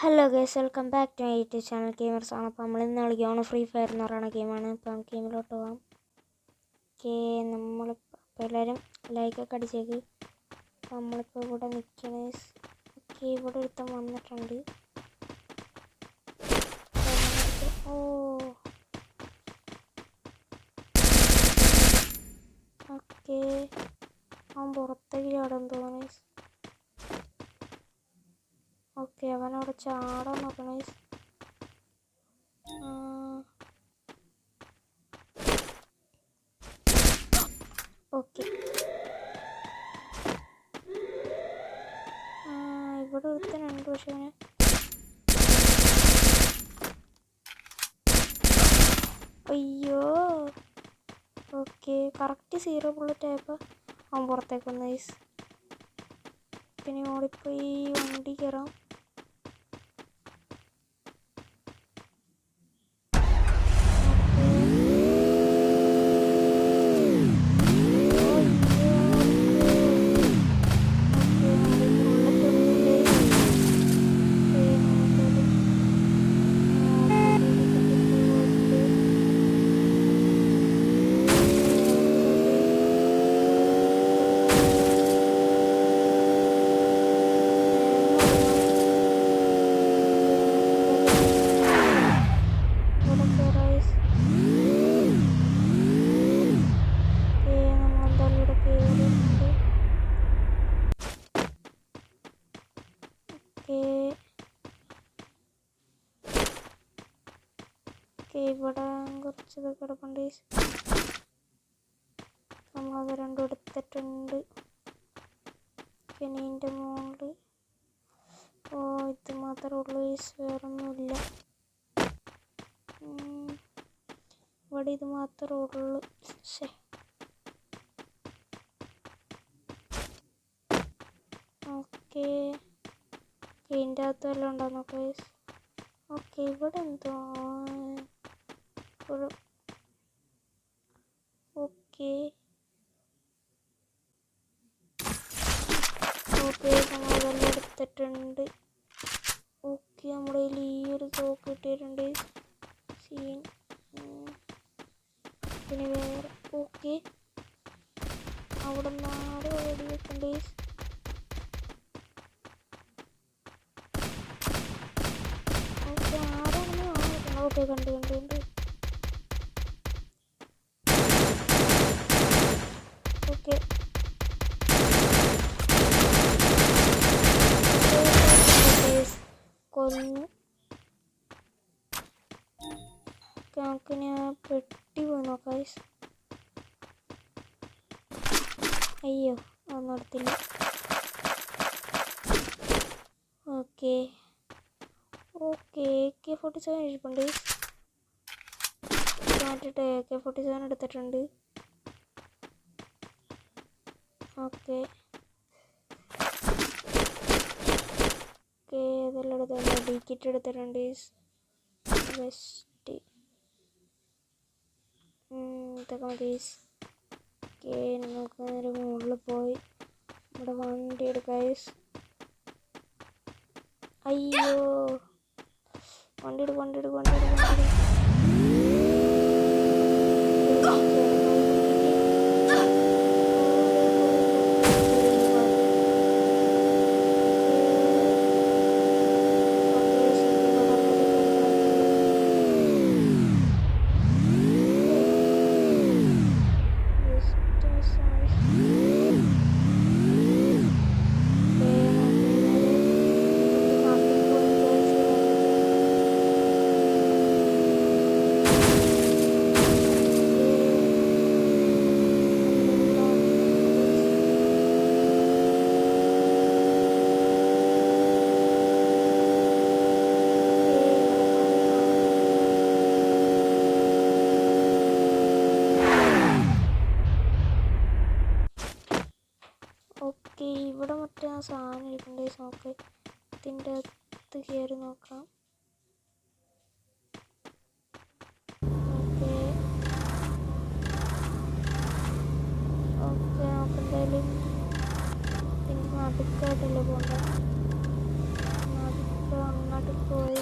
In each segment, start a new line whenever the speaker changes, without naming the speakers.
Hello guys welcome back to YouTube channel gamers ആണ്. അപ്പോൾ നമ്മൾ ഇന്ന് കളിക്കുകയാണ് ഫ്രീ ഫയർ എന്ന് പറയുന്ന ഗെയിമാണ് നമുക്ക് ഗെയിമിലോട്ട് പോകാം. ഓക്കെ നമ്മളിപ്പോൾ അപ്പോൾ എല്ലാവരും ലൈക്കൊക്കെ അടിച്ചേക്ക് അപ്പോൾ നമ്മളിപ്പോൾ ഇവിടെ നിൽക്കണേ ഓക്കെ ഇവിടെ ഒരുത്തം വന്നിട്ടുണ്ട്. ഓ. ഓക്കെ അവൻ പുറത്തേക്ക് ചാടാൻ തോന്നുന്നു. ഓക്കെ അവനവിടെ ചാടാൻ നോക്കണേ ഓക്കെ. ഇവിടെ ഒരുത്തനുണ്ട് പക്ഷെ അവന് അയ്യോ. ഓക്കെ കറക്റ്റ് സീറോ ബുള്ളറ്റ് ആയപ്പോൾ അവൻ പുറത്തേക്ക് വന്നു പിന്നെ ഓടിപ്പോയി വണ്ടി കയറാം ഇവിടെ കുറച്ച് ഇതൊക്കെ കിടപ്പുണ്ട് നമ്മളത് രണ്ടും എടുത്തിട്ടുണ്ട്. ഇതിന്റെ മുകളിൽ. ഓ ഇത് മാത്രമേ ഉള്ളൂ ഇവിടെ ഇത് മാത്രമേ ഉള്ളൂ. ശേ ഓക്കെ. ഇതിന്റെ അകത്ത് വല്ലതും ഉണ്ടോ നോക്കാം ഓക്കെ ഇവിടെ എന്തോ ഒരു ഓക്കെ. ഓക്കെ നമ്മളതെല്ലാം എടുത്തിട്ടുണ്ട്. ഓക്കെ നമ്മുടെ കയ്യിൽ ഈ ഒരു തോക്ക് കിട്ടിയിട്ടുണ്ട് സീൻ പിന്നെ വേറെ ഓക്കെ. അവിടെ നാട് ഓടി വെക്കണ്ടേ ഓക്കെ ആരാണെന്ന് ഓക്കെ കണ്ടു കണ്ടു ഓക്കെ കൊന്നു നമുക്ക് ആ പെട്ടി പോയി നോക്കാം അയ്യോ ഒന്നും എടുത്തില്ല okay okay K forty seven ഇരിപ്പുണ്ട്. മാറ്റിട്ട് കെ ഫോർട്ടി സെവൻ എടുത്തിട്ടുണ്ട്. ഓക്കെ ഇതെല്ലാം എടുത്തിട്ടുണ്ട്? ഡി കിറ്റ് എടുത്തിട്ടുണ്ട് വെസ്റ്റ്. ഇതൊക്കെ മതീസ് ഓക്കെ നമുക്ക് നേരെ മുകളിൽ പോയി. നമ്മുടെ വണ്ടി എടുക്കാസ് അയ്യോ. വണ്ടി എടുക്കും വണ്ടി എടുക്കും വണ്ടി എടുക്കും. സാധനം ഇരിക്കണ്ടേ നമുക്ക് ഇതിന്റെ അകത്ത് കയറി നോക്കാം. ഓക്കെ. നടുക്കായിട്ടല്ലേ പോകണ്ടത് നടുക്ക് അങ്ങോട്ട് പോയി.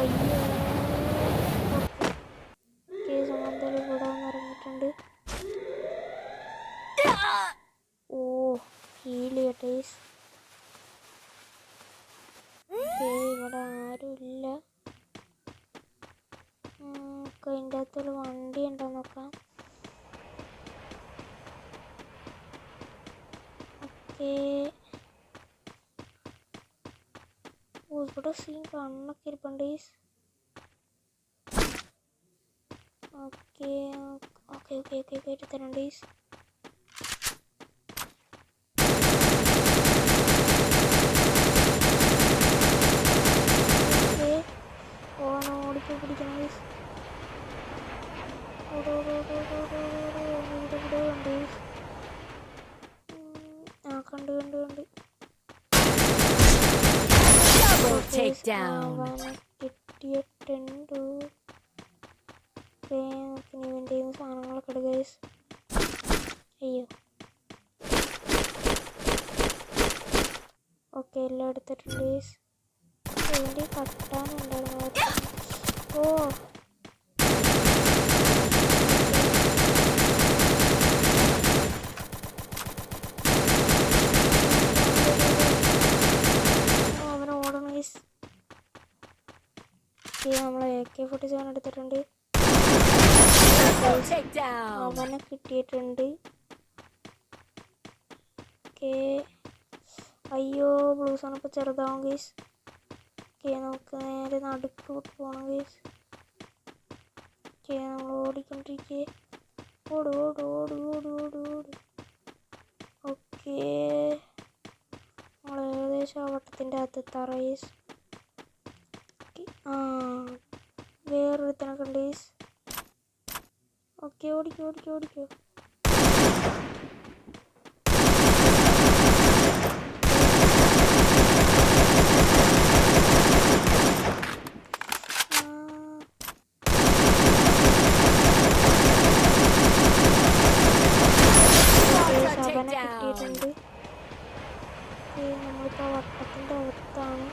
അയ്യോ. നമുക്ക് അതിന്റെ അകത്തൊരു വണ്ടി ഉണ്ടോ നോക്കാം ഓക്കേ ഓ ഇവിടെ സീൻ കണ്ണൊക്കെ ഇരിപ്പുണ്ട് okay okay okay okay okay കയറ്റി അവനെ കിട്ടിയിട്ടുണ്ട് ഇവന്റെ സാധനങ്ങളൊക്കെ guys. അയ്യോ ഓക്കെ എല്ലാം എടുത്തിട്ടുണ്ട്. ഇവന്റെ കട്ടാനുണ്ടായിരുന്നു. ഓ അവന് ഓടണം നമ്മൾ എ കെ ഫോർട്ടി സെവൻ എടുത്തിട്ടുണ്ട്. അവനെ കിട്ടിയിട്ടുണ്ട്. അയ്യോ ബ്ലൂസ് ആണ് ഇപ്പോൾ ചെറുതാവും ഗൈസ് ഓക്കെ നമുക്ക് നേരെ നടുക്കോട്ട് പോകണം ഗൈസ് നമ്മൾ ഓടിക്കൊണ്ടിരിക്കേ. ഓട് ഓട് ഓട് ഓട് ഓട് ഓട്. ഓക്കേ നമ്മൾ ഏകദേശം ആ വട്ടത്തിന്റെ അകത്ത് എത്താറ് ഗൈസ് ഉണ്ട് ഗൈസ് ഓക്കെ ഓടിക്കോ ഓടിക്കോ ഓടിക്കോ ആ.
Quadra
അവനെ
takedown.
കിട്ടിയിട്ടുണ്ട് ഓക്കേ, നമ്മളിപ്പോൾ വട്ടത്തിന്റെ അകത്താണ്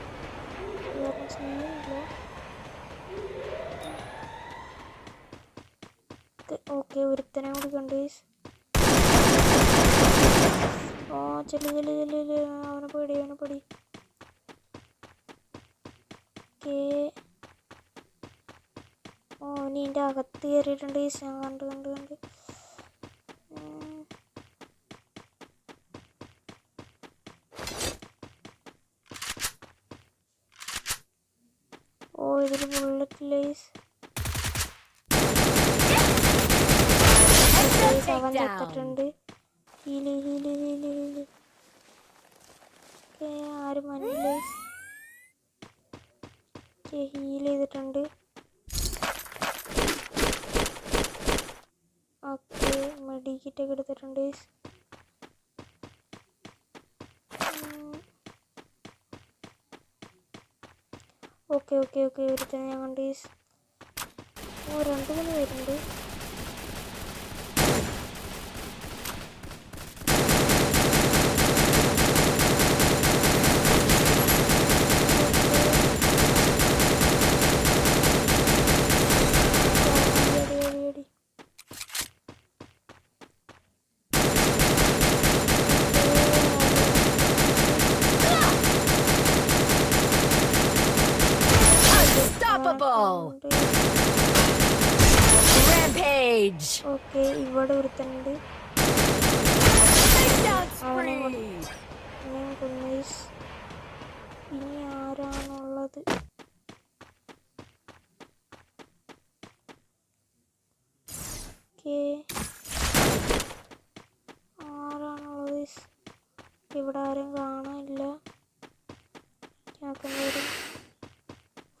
വേറെ ചെയ്യുന്നില്ല ഓക്കെ ഒരുത്തനെ കൂടി കണ്ടു. ഓ ചെല്ലു ചെല്ലു ചെല്ലു അവനെ പേടി അവനെ പേടി. ഓ നീ അകത്ത് കയറിയിട്ടുണ്ട് ഈ ഞാൻ കണ്ട് കണ്ട് കണ്ട്. ഓ ഇതിൽ ബുള്ളറ്റ് ലേസ് ചത്തിട്ടുണ്ട് ഹീൽ ഹീൽ ഹീൽ ഹീൽ. ആരും വന്നില്ല? ഹീൽ ചെയ്തിട്ടുണ്ട്. ഓക്കെ മെഡിക്കിറ്റൊക്കെ എടുത്തിട്ടുണ്ട്. ഓക്കെ ഓക്കെ ഓക്കെ ഒരുത്തനെ ഞാൻ കണ്ടീസ്. ഓ രണ്ട് മൂന്ന് പേരുണ്ട്.
Rampage.
ഓക്കെ ഇവിടെ
ഒരുത്തണ്ട്.
ഞാൻ കൊന്നേസ് ഇനി ആരാണുള്ളത് ഓക്കെ ആരാണുള്ളത്? ഇവിടെ ആരും കാണാനില്ല ഞാക്കെന്തേലും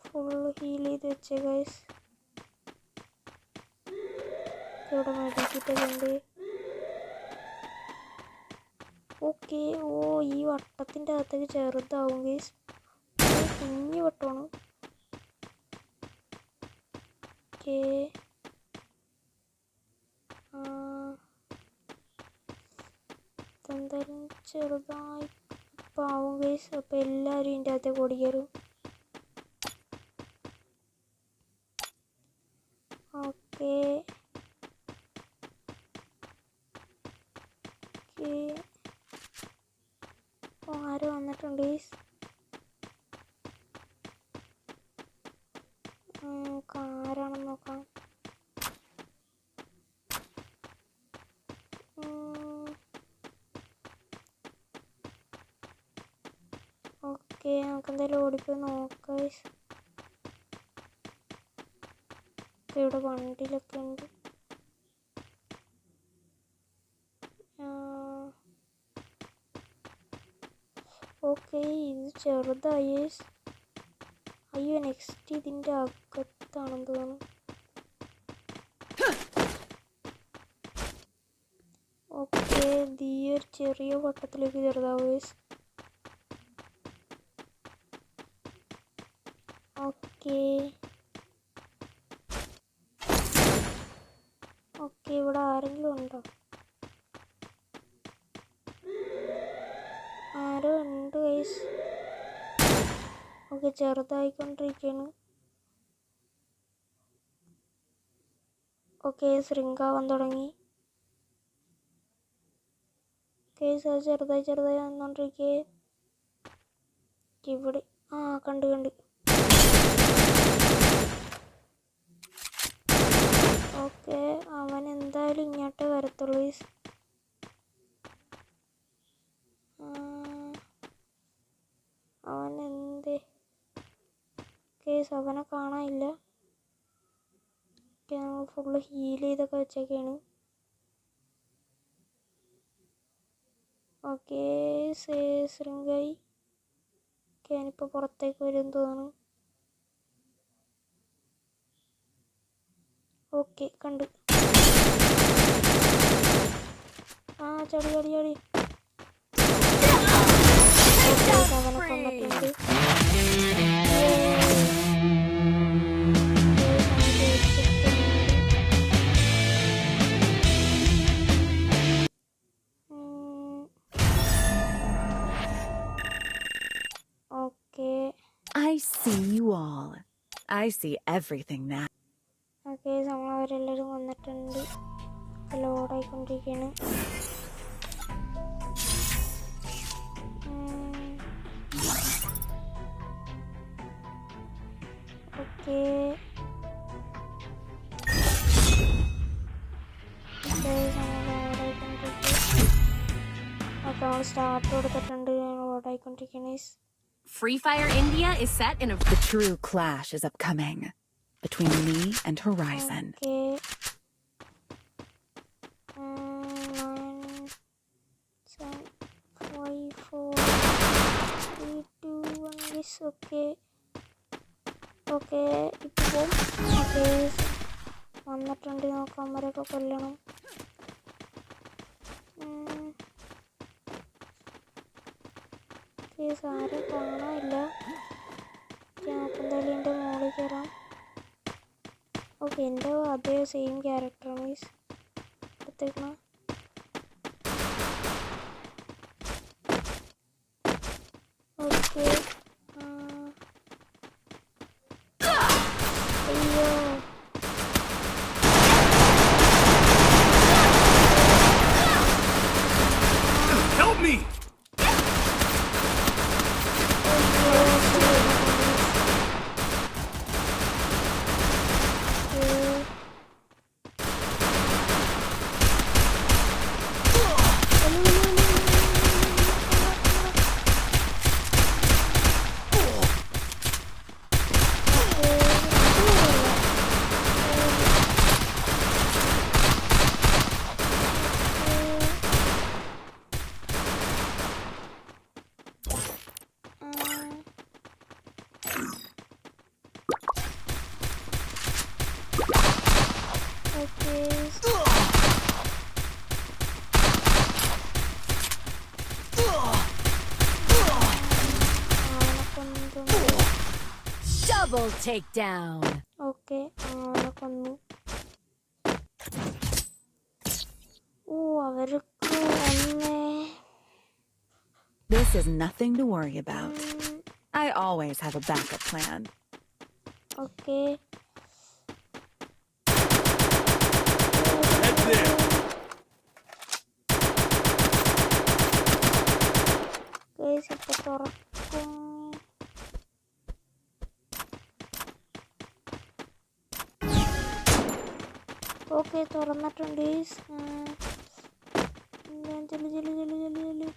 ഫുള്ള് ഹീൽ ചെയ്ത് വെച്ചേ ഗൈസ് ഇവിടെ മെഡിക്കിട്ടൊക്കെ ഓക്കെ ഓ ഈ വട്ടത്തിന്റെ അകത്തേക്ക് ചെറുതാവും ഗേസ് കുഞ്ഞു വട്ടമാണ്. ഓക്കെ. എന്തായാലും ചെറുതായി പാവും ഗേസ് അപ്പോൾ എല്ലാവരും ഇതിന്റെ അകത്തേക്ക് ഓടി ഓക്കേ ഓക്കെ ഓക്കെ ഓ ആരോ വന്നിട്ടുണ്ട് ഗൈസ് നമുക്ക് ആരാണെന്ന് നോക്കാം ഓക്കെ നമുക്ക് guys. ഒക്കെ ഇവിടെ വണ്ടിയിലൊക്കെ ഉണ്ട് ഓക്കെ ഇത് ചെറുതായി. അയ്യോ നെക്സ്റ്റ് ഇതിന്റെ അകത്താണെന്ന് തോന്നുന്നു ഓക്കെ ഈ ഒരു ചെറിയ വട്ടത്തിലേക്ക് ചെറുതാവും ഓക്കെ. ഓക്കെ ഇവിടെ ആരെങ്കിലും ഉണ്ടോ? ആരോ ഉണ്ട് ഗൈസ് ഓക്കെ ചെറുതായിക്കൊണ്ടിരിക്കുകയാണ് ഓക്കെ ശൃംഗാവാൻ തുടങ്ങി. കേസ് ചെറുതായി ചെറുതായി വന്നോണ്ടിരിക്കേ. ഇവിടെ ആ കണ്ട് കണ്ട്. ഓക്കെ അവൻ എന്തായാലും ഇങ്ങോട്ട് വരത്തുള്ളൂ. അവൻ എന്ത്? കേസ് അവനെ കാണാനില്ല ഫുള്ള് ഹീൽ ചെയ്തൊക്കെ വെച്ചൊക്കെയാണ് ഓക്കെ ശൃംഗായി ഓക്കെ ഞാനിപ്പോൾ പുറത്തേക്ക് വരും തോന്നുന്നു. ഓക്കെ കണ്ട് ആ ചടി ചടി ചടി Okay, അവനെ കൊന്നിട്ടുണ്ട് okay
I see you all. I see everything now.
Okay നമ്മൾ അവരെല്ലാവരും വന്നിട്ടുണ്ട് ലോഡായിക്കൊണ്ടിരിക്കുകയാണ് ഓക്കെ ഓക്കെ നമ്മൾ സ്റ്റാർട്ട് കൊടുത്തിട്ടുണ്ട് ലോഡായിക്കൊണ്ടിരിക്കുകയാണ്
Free Fire India is set in a
The true clash is upcoming Between me and Horizon.
Okay. Nine, seven, five, four, three, two, one. Yes, okay. Okay, ഇപ്പം okay വന്നിട്ടുണ്ട് നമുക്ക് അമ്മരൊക്കെ കൊല്ലണം ആരും കാണാനില്ല നമുക്ക് എന്തായാലും എന്റെ മുകളിൽ കയറാം ഓക്കെ എന്റെ അതേ same character means എടുത്തേക്കണ
okay
Double takedown.
Okay. Oh,
This is nothing to worry about. I always have a backup plan.
Okay. Okay തുറന്നിട്ടുണ്ട് guys. ആ, ഞാൻ ചെല്ലു ചെല്ലു ചെല്ലു ചെല്ലു ചെല്ലു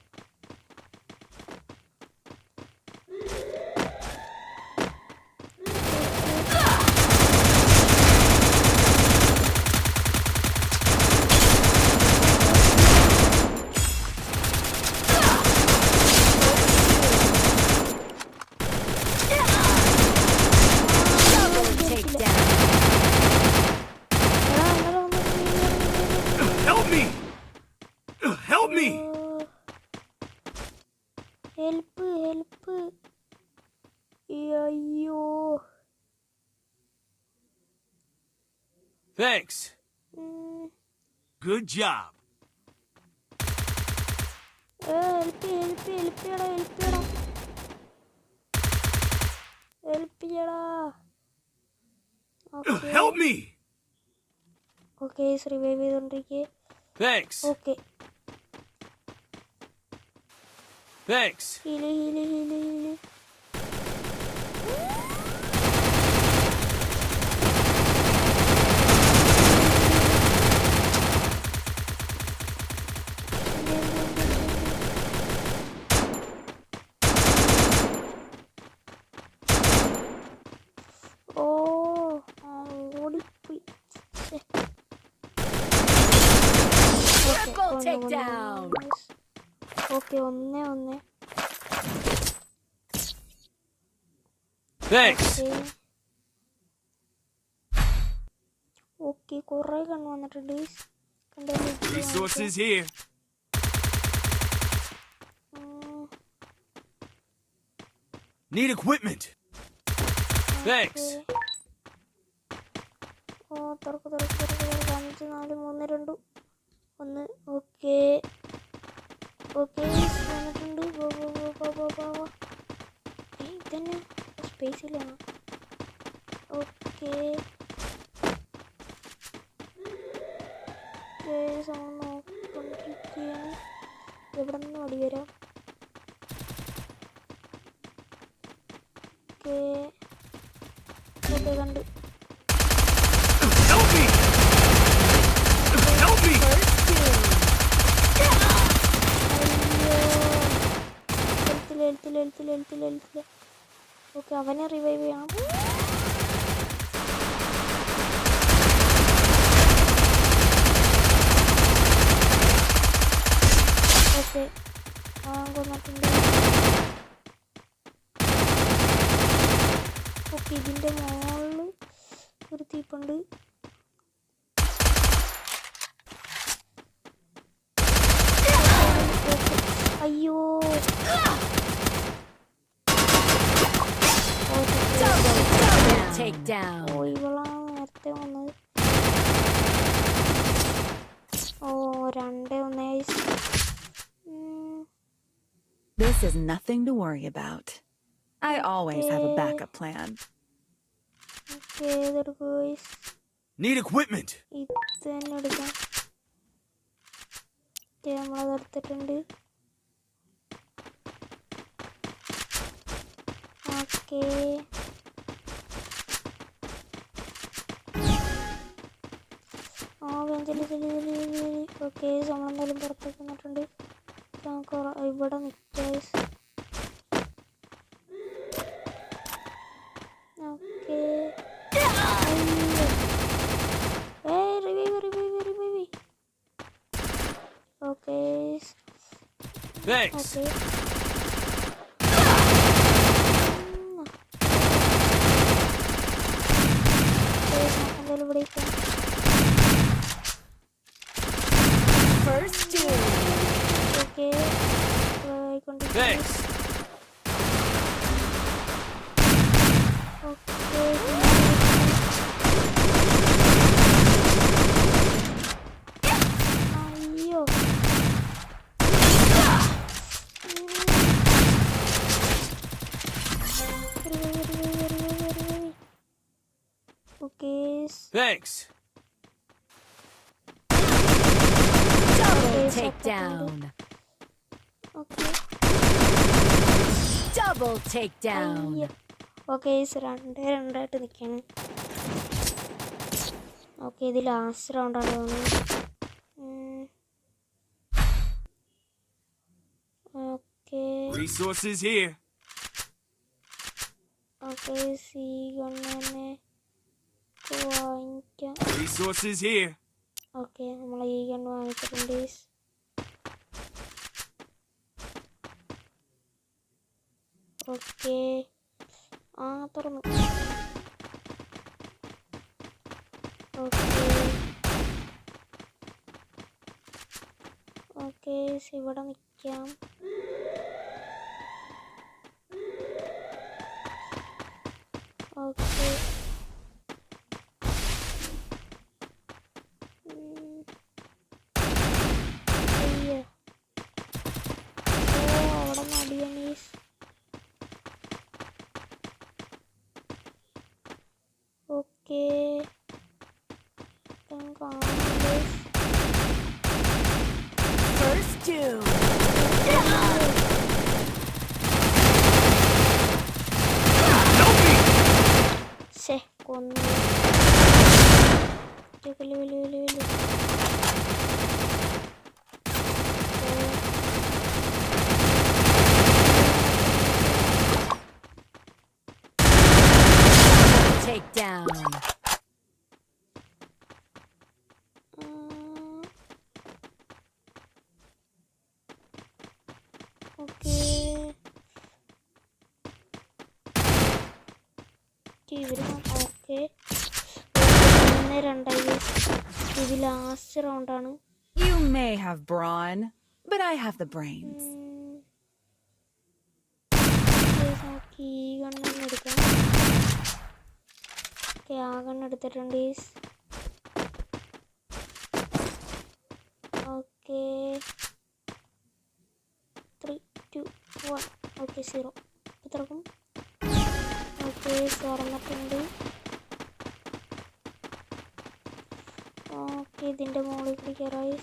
എടാ, അങ്ങനെ വന്നിട്ട്
Help me! Help me!
Help help അയ്യോ
Thanks.
Good
Good job.
ഏ, ഹെൽപ്പ് ഹെൽപ്പ് ഹെൽപ്പ് ചെയ്യടാ ഹെൽപ്പ് ചെയ്യടാ ഹെൽപ്പ് ചെയ്യടാ
ഹെൽപ്പ് മീ
ഓക്കേ റിവൈവ് ചെയ്തോണ്ടിരിക്കേ.
Thanks.
Okay
Thanks.
Heal heal heal heal ഓ ആ, ഓടിപ്പോയി ശ്ശെ. Okay,
Triple
ഒന്ന്
takedown.
ഒന്ന് ഓക്കെ ഒന്ന് ഒന്ന്. ഓക്കെ കുറെ കണ്ണു വന്നിട്ടുണ്ട്.
Need equipment. Thanks.
ഓ തുറക്ക് തുറക്ക് തുറക്ക് അഞ്ച് നാല് മൂന്ന് രണ്ട് ഒന്ന് okay ഓക്കെ വന്നിട്ടുണ്ട് പോ പോ പോ പോ പോ പോ പോ. ഏയ്, ഇതന്നെ സ്പേസ് ഇല്ല ഓക്കെ നോക്കിക്കൊണ്ടിരിക്കുകയാണ് എവിടെ നിന്ന് അടി വരാം ഓക്കെ ഓക്കെ കണ്ട് എഴുത്തില്ല എഴുത്തില്ല എഴുത്തില്ല ഓക്കെ അവനെ റിവൈവ് ചെയ്യണം. ഓക്കെ. കൊന്നിട്ടുണ്ട് ഓക്കെ ഇതിന്റെ മുകളിൽ ഒരു തീപ്പുണ്ട്. അയ്യോ.
Takedown.
ഓ ഇവളാണ് നേരത്തെ വന്നത് ഓ രണ്ട് ഒന്ന് ഉം,
This is nothing to worry about. I always have a
Okay.
backup plan.
Okay ഇതെടുക്കുക guys.
Need equipment.
ഇത് തന്നെ എടുക്കാം ഓക്കെ നമ്മളത് എടുത്തിട്ടുണ്ട് ഓക്കെ ആ ചെല്ലി ചെല്ലി ചെല്ലി ചെല്ലി ഓക്കെ നമ്മളെന്തായാലും പുറത്തേക്ക് വന്നിട്ടുണ്ട്. നമുക്ക് ഉറ- ഇവിടെ നിൽക്കാം ഓക്കെ. ഏയ് revive revive revive okay.
Thanks.
Okay എന്തായാലും ഇവിടെ ഇരിക്കാം
First two.
ഓക്കെ ആയിക്കൊണ്ടിരിക്കും
Thanks.
ഓക്കെ അയ്യോ okay
Double takedown.
Okay.
Double takedown.
Okay രണ്ട് രണ്ടായിട്ട് നിൽക്കണം ഓക്കെ ഇത് ലാസ്റ്റ് റൗണ്ടാണ് തോന്നുന്നു ഓക്കെ
Resources here.
ഓക്കെ സി കൊണ്ട് തന്നെ വാങ്ങിക്കാം
Resources here.
ഓക്കെ നമ്മൾ ഈ ഗൺ വാങ്ങിച്ചിട്ടുണ്ട് ഓക്കെ ആ തുറന്നു ഓക്കെ ഓക്കെ ഇവിടെ നിൽക്കാം ഓക്കെ അയ്യോ ki kanka
First
two. Secondo. Quello, quello,
quello,
quello. Okay okay ഒന്ന് രണ്ടായി ഇത് ലാസ്റ്റ് റൗണ്ടാണ്
You may have brawn, but I have the brains.
നമുക്ക് ഈ കണ്ണെന്ന് എടുക്കാം ഓക്കെ ആ കണ്ണെടുത്തിട്ടുണ്ട് okay three two one okay zero ഇപ്പം തുറക്കും ഓക്കെ തുറന്നിട്ടുണ്ട് ഓക്കെ ഇതിന്റെ മുകളിൽ കൂടി കയറായി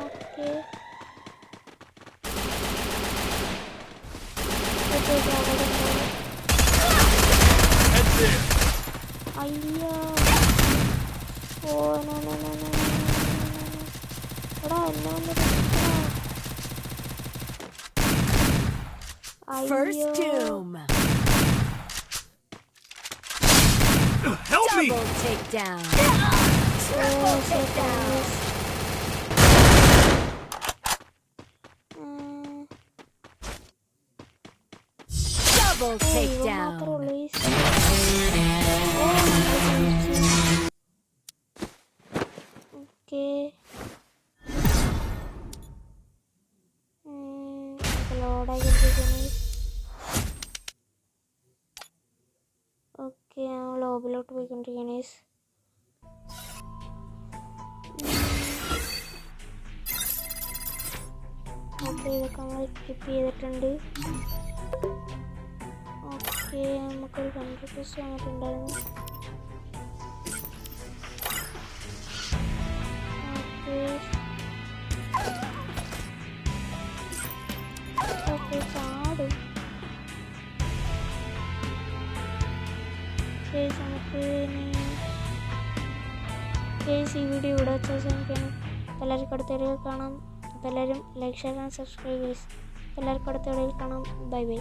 okay okay
അയ്യോ oh no no no no എടാ എന്നെ ഒന്ന്
First
അയ്യോ
doom.
Help me!
Double takedown.
ഓ takedown.
Double takedown.
Okay. Hmm. ജയിച്ചു. ഓക്കേ. ഉം, ഇപ്പൊ ലോഡായിക്കൊണ്ടിരിക്കുന്നു. ഓക്കെ ഞാൻ ലോബിലോട്ട് പോയിക്കൊണ്ടിരിക്കുകയാണ്. ഓക്കെ ഇതൊക്കെ നമ്മൾ സ്കിപ്പ് ചെയ്തിട്ടുണ്ട് ഓക്കെ നമുക്കൊരു ഹൺഡ്രഡ് പ്ലസ് വന്നിട്ടുണ്ടായിരുന്നു. ഓക്കെ. ചാടും. കേസ് നമുക്ക് കേസ് ഈ വീഡിയോ ഇവിടെ വെച്ച അവസാനിക്കണം എല്ലാവർക്കും അടുത്ത വീഡിയോയിൽ കാണാം. എല്ലാവരും ലൈക്ക് ഷെയർ ആൻഡ് സബ്സ്ക്രൈബ് ചെയ്സ് എല്ലാവർക്കും അടുത്ത വീഡിയോയിൽ കാണാം. Bye bye